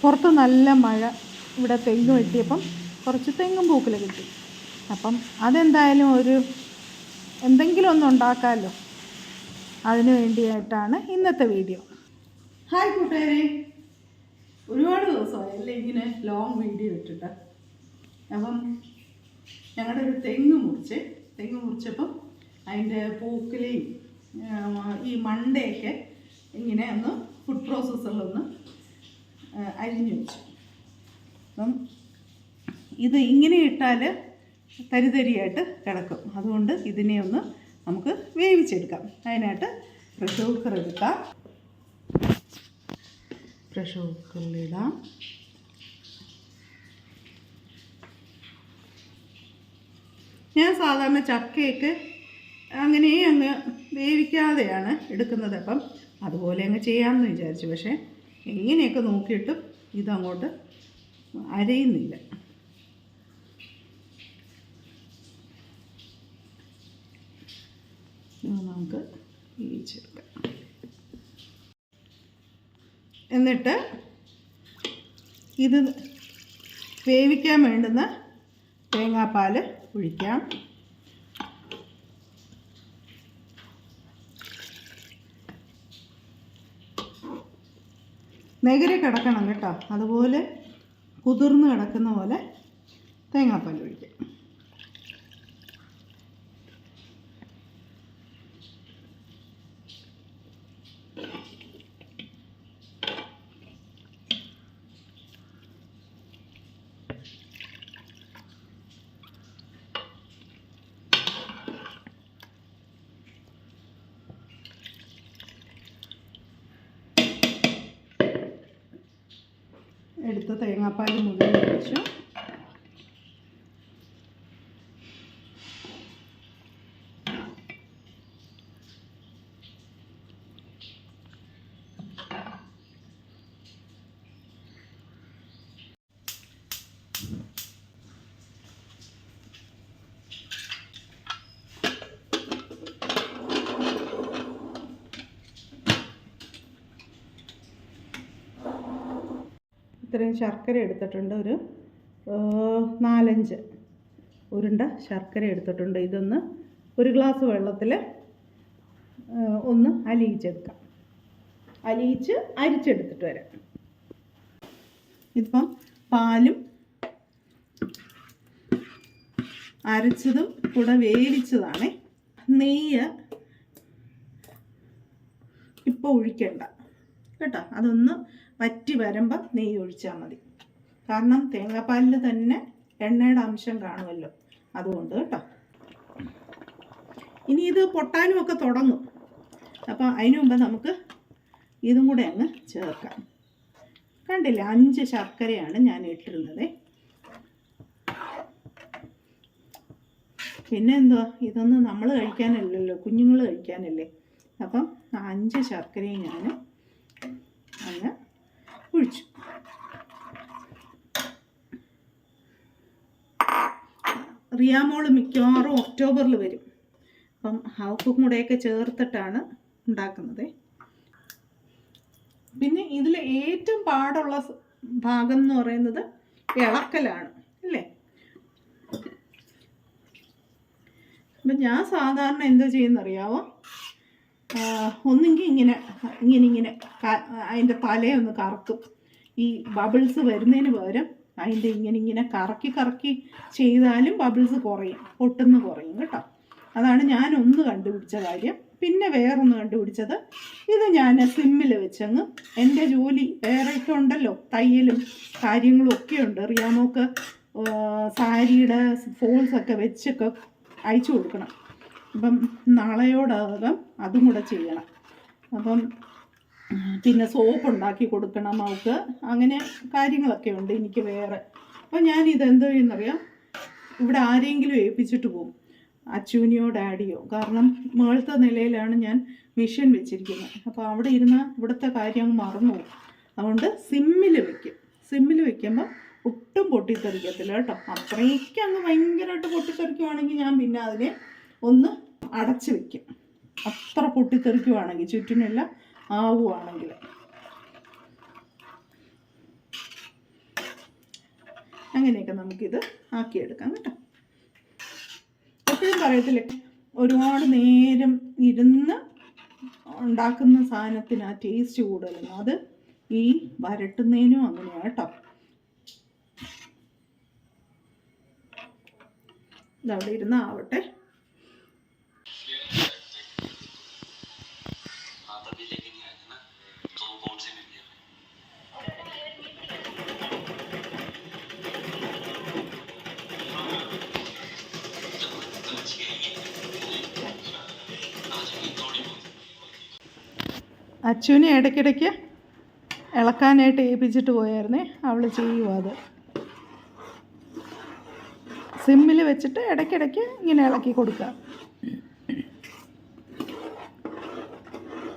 പുറത്ത് നല്ല മഴ ഇവിടെ തെങ്ങ് വെട്ടിയപ്പം കുറച്ച് തെങ്ങും പൂക്കിൽ കിട്ടി. അപ്പം അതെന്തായാലും ഒരു എന്തെങ്കിലും ഒന്ന് ഉണ്ടാക്കാമല്ലോ അതിനു വേണ്ടിയായിട്ടാണ് ഇന്നത്തെ വീഡിയോ. ഹായ് കൂട്ടുകാരെ. ഒരുപാട് ദിവസമായി അല്ലേ ഇങ്ങനെ ലോങ് വീഡിയോ ഇട്ടിട്ട്. അപ്പം ഞങ്ങളുടെ ഒരു തെങ്ങ് മുറിച്ച് തെങ്ങ് മുറിച്ചപ്പം അതിന്റെ പൂക്കിലെയും ഈ മണ്ടയൊക്കെ ഇങ്ങനെ ഒന്ന് ഫുഡ് പ്രോസസ്സുകളൊന്ന് അരിഞ്ഞു വെച്ചു അപ്പം ഇത് ഇങ്ങനെ ഇട്ടാൽ തരിതരിയായിട്ട് കിടക്കും. അതുകൊണ്ട് ഇതിനെ ഒന്ന് നമുക്ക് വേവിച്ചെടുക്കാം. അതിനായിട്ട് പ്രഷർ കുക്കർ എടുക്കാം. പ്രഷർ കുക്കറിലിടാം ഞാൻ സാധാരണ ചക്കയൊക്കെ അങ്ങനെ അങ്ങ് വേവിക്കാതെയാണ് എടുക്കുന്നത്. അപ്പം അതുപോലെ അങ്ങ് ചെയ്യാമെന്ന് വിചാരിച്ചു. പക്ഷേ ഇങ്ങനെയൊക്കെ നോക്കിയിട്ടും ഇതങ്ങോട്ട് അരയുന്നില്ല. നമുക്ക് വേവിച്ചെടുക്കാം എന്നിട്ട് ഇത് വേവിക്കാൻ വേണ്ടുന്ന തേങ്ങാപ്പാൽ ഒഴിക്കാം. നെഗരി കിടക്കണം കേട്ടോ. അതുപോലെ കുതിർന്ന് കിടക്കുന്ന പോലെ തേങ്ങാപ്പാൽ ഒഴിക്കാം. എടുത്ത തേങ്ങാപ്പാൽ മുഴുവൻ ഒഴിച്ചു ഇത്രയും ശർക്കര എടുത്തിട്ടുണ്ട് ഒരു നാലഞ്ച് ഉരുണ്ട ശർക്കര എടുത്തിട്ടുണ്ട്. ഇതൊന്ന് ഒരു ഗ്ലാസ് വെള്ളത്തിൽ ഒന്ന് അലിയിച്ചെടുക്കാം. അലിയിച്ച് അരിച്ചെടുത്തിട്ട് വരാം. ഇതിപ്പം പാലും അരച്ചതും കൂടെ വേവിച്ചതാണേ. നെയ്യ് ഇപ്പോൾ ഒഴിക്കണ്ട. കേട്ടോ? അതൊന്ന് വറ്റി വരുമ്പം നെയ്യ് ഒഴിച്ചാൽ മതി. കാരണം തേങ്ങാപ്പാലിൽ തന്നെ എണ്ണയുടെ അംശം കാണുമല്ലോ. അതുകൊണ്ട് കേട്ടോ. ഇനി ഇത് പൊട്ടാനും ഒക്കെ തുടങ്ങും. അപ്പോൾ അതിനു മുമ്പ് നമുക്ക് ഇതും കൂടെ അങ്ങ് ചേർക്കാം. കണ്ടില്ല അഞ്ച് ശർക്കരയാണ് ഞാൻ ഇട്ടിരുന്നത്. പിന്നെ എന്തുവാ? ഇതൊന്നും നമ്മൾ കഴിക്കാനല്ലല്ലോ കുഞ്ഞുങ്ങൾ കഴിക്കാനല്ലേ. അപ്പം അഞ്ച് ശർക്കരയും ഞാൻ ഒഴിച്ചു റിയാമോൾ മിക്കവാറും ഒക്ടോബറിൽ വരും. അപ്പം ഹൗക്കും കൂടെയൊക്കെ ചേർത്തിട്ടാണ് ഉണ്ടാക്കുന്നത്. പിന്നെ ഇതിൽ ഏറ്റവും പാടുള്ള ഭാഗം എന്ന് പറയുന്നത് ഇളക്കലാണ് അല്ലേ? അപ്പം ഞാൻ സാധാരണ എന്താ ചെയ്യുന്നറിയാവോ? ഒന്നെങ്കിൽ ഇങ്ങനെ ഇങ്ങനെ ഇങ്ങനെ അതിന്റെ തലയൊന്ന് കറക്കും. ഈ ബബിൾസ് വരുന്നതിന് പകരം അതിന്റെ ഇങ്ങനെ ഇങ്ങനെ കറക്കി കറക്കി ചെയ്താലും ബബിൾസ് കുറയും പൊട്ടുന്ന് കുറയും കേട്ടോ. അതാണ് ഞാൻ ഒന്ന് കണ്ടുപിടിച്ച കാര്യം. പിന്നെ വേറൊന്ന് കണ്ടുപിടിച്ചത് ഇത് ഞാൻ സിമ്മിൽ വെച്ചങ്ങ് എന്റെ ജോലി വേറെയൊക്കെ ഉണ്ടല്ലോ തയ്യലും കാര്യങ്ങളും ഒക്കെ ഉണ്ട്. റിയാമോക്ക് സാരിയുടെ ഫോൾസൊക്കെ വെച്ചൊക്കെ അയച്ചു കൊടുക്കണം. അപ്പം നാളെയോടകം അതും കൂടെ ചെയ്യണം. അപ്പം പിന്നെ സോപ്പ് ഉണ്ടാക്കി കൊടുക്കണം അവൾക്ക്. അങ്ങനെ കാര്യങ്ങളൊക്കെ ഉണ്ട് എനിക്ക് വേറെ. അപ്പം ഞാൻ ഇതെന്തോ ചെയ്യുന്നറിയാം? ഇവിടെ ആരെങ്കിലും ഏൽപ്പിച്ചിട്ട് പോകും അച്ചൂനിയോ ഡാഡിയോ. കാരണം മേളത്തെ നിലയിലാണ് ഞാൻ മെഷീൻ വെച്ചിരിക്കുന്നത്. അപ്പോൾ അവിടെ ഇരുന്ന് ഇവിടുത്തെ കാര്യം മറന്നു പോകും അതുകൊണ്ട് സിമ്മിൽ വെക്കും. സിമ്മിൽ വെക്കുമ്പോൾ ഒട്ടും പൊട്ടിത്തെറിക്കത്തില്ല കേട്ടോ. അത്രയ്ക്ക് അങ്ങ് ഭയങ്കരമായിട്ട് പൊട്ടിത്തെറിക്കുവാണെങ്കിൽ ഞാൻ പിന്നെ അതിനെ ഒന്ന് അടച്ച് വെക്കും. അത്ര പൊട്ടിത്തെറിക്കുവാണെങ്കിൽ ചുറ്റിനെല്ലാം ആവുകയാണെങ്കിൽ അങ്ങനെയൊക്കെ നമുക്കിത് ആക്കിയെടുക്കാം കേട്ടോ. എപ്പോഴും പറയത്തില്ലേ ഒരുപാട് നേരം ഇരുന്ന് ഉണ്ടാക്കുന്ന സാധനത്തിന് ആ ടേസ്റ്റ് കൂടുതലും. അത് ഈ വരട്ടുന്നതിനും അങ്ങനെയാണ് കേട്ടോ. ഇതവിടെ ഇരുന്ന് ആവട്ടെ അച്ചുവിനെ ഇടയ്ക്കിടയ്ക്ക് ഇളക്കാനായിട്ട് ഏൽപ്പിച്ചിട്ട് പോയായിരുന്നേ. അവൾ ചെയ്യുക അത്. സിമ്മിൽ വെച്ചിട്ട് ഇടയ്ക്കിടയ്ക്ക് ഇങ്ങനെ ഇളക്കി കൊടുക്കുക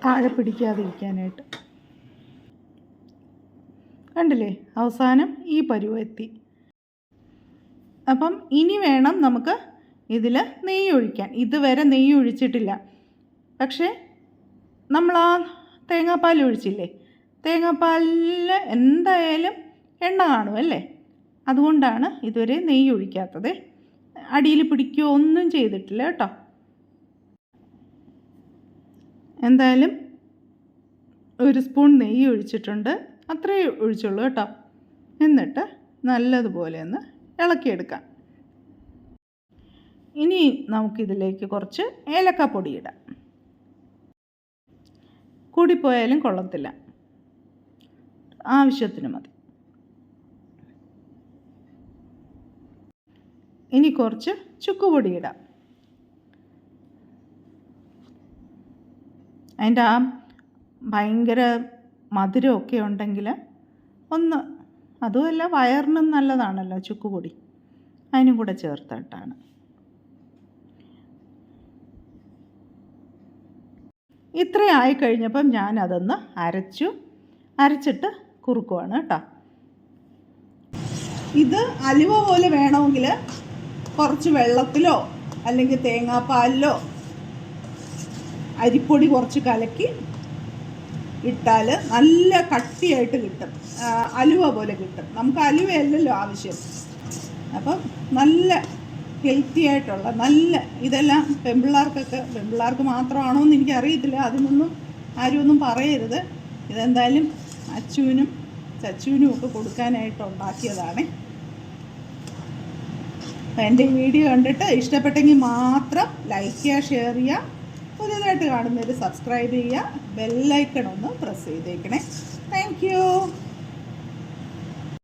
താഴെ പിടിക്കാതിരിക്കാനായിട്ട്. കണ്ടില്ലേ? അവസാനം ഈ പരുവെത്തി അപ്പം ഇനി വേണം നമുക്ക് ഇതിൽ നെയ്യ് ഒഴിക്കാൻ ഇതുവരെ നെയ്യ് ഒഴിച്ചിട്ടില്ല പക്ഷേ നമ്മൾ ആ തേങ്ങാപ്പാൽ ഒഴിച്ചില്ലേ? തേങ്ങാപ്പാലിൽ എന്തായാലും എണ്ണ കാണും അല്ലേ? അതുകൊണ്ടാണ് ഇതുവരെ നെയ്യ് ഒഴിക്കാത്തത്. അടിയിൽ പിടിക്കുകയോ ഒന്നും ചെയ്തിട്ടില്ല കേട്ടോ. എന്തായാലും ഒരു സ്പൂൺ നെയ്യ് ഒഴിച്ചിട്ടുണ്ട്. അത്രയേ ഒഴിച്ചുള്ളൂ കേട്ടോ. എന്നിട്ട് നല്ലതുപോലെ ഒന്ന് ഇളക്കിയെടുക്കാം. ഇനി നമുക്കിതിലേക്ക് കുറച്ച് ഏലക്കാപ്പൊടി ഇടാം. കൂടിപ്പോയാലും കൊള്ളത്തില്ല. ആവശ്യത്തിന് മതി. ഇനി കുറച്ച് ചുക്കുപൊടി ഇടാം. അതിന്റെ ആ ഭയങ്കര മധുരമൊക്കെ ഉണ്ടെങ്കിൽ ഒന്ന് അതുമല്ല വയറിനും നല്ലതാണല്ലോ ചുക്കുപൊടി. അതിനും കൂടെ ചേർത്തിട്ടാണ്. ഇത്രയും ആയിക്കഴിഞ്ഞപ്പം ഞാൻ അതൊന്ന് അരച്ചു അരച്ചിട്ട് കുറുക്കുവാണ് കേട്ടോ. ഇത് അലുവ പോലെ വേണമെങ്കിൽ കുറച്ച് വെള്ളത്തിലോ അല്ലെങ്കിൽ തേങ്ങാപ്പാലിലോ അരിപ്പൊടി കുറച്ച് കലക്കി ഇട്ടാൽ നല്ല കട്ടിയായിട്ട് കിട്ടും. അലുവ പോലെ കിട്ടും. നമുക്ക് അലുവയല്ലല്ലോ ആവശ്യം. അപ്പം നല്ല ഹെൽത്തി ആയിട്ടുള്ള നല്ല ഇതെല്ലാം പെമ്പിള്ളാർക്കൊക്കെ പെമ്പിള്ളാർക്ക് മാത്രമാണോ എന്ന് എനിക്കറിയത്തില്ല. അതിനൊന്നും ആരും ഒന്നും പറയരുത്. ഇതെന്തായാലും അച്ചുവിനും ചച്ചുവിനും ഒക്കെ കൊടുക്കാനായിട്ട് ഉണ്ടാക്കിയതാണ്. എന്റെ വീഡിയോ കണ്ടിട്ട് ഇഷ്ടപ്പെട്ടെങ്കിൽ മാത്രം ലൈക്ക് ചെയ്യുക ഷെയർ ചെയ്യുക. പുതിയതായിട്ട് കാണുന്നവർ സബ്സ്ക്രൈബ് ചെയ്യുക. ബെല്ലൈക്കൺ ഒന്ന് പ്രസ് ചെയ്തേക്കണേ. താങ്ക്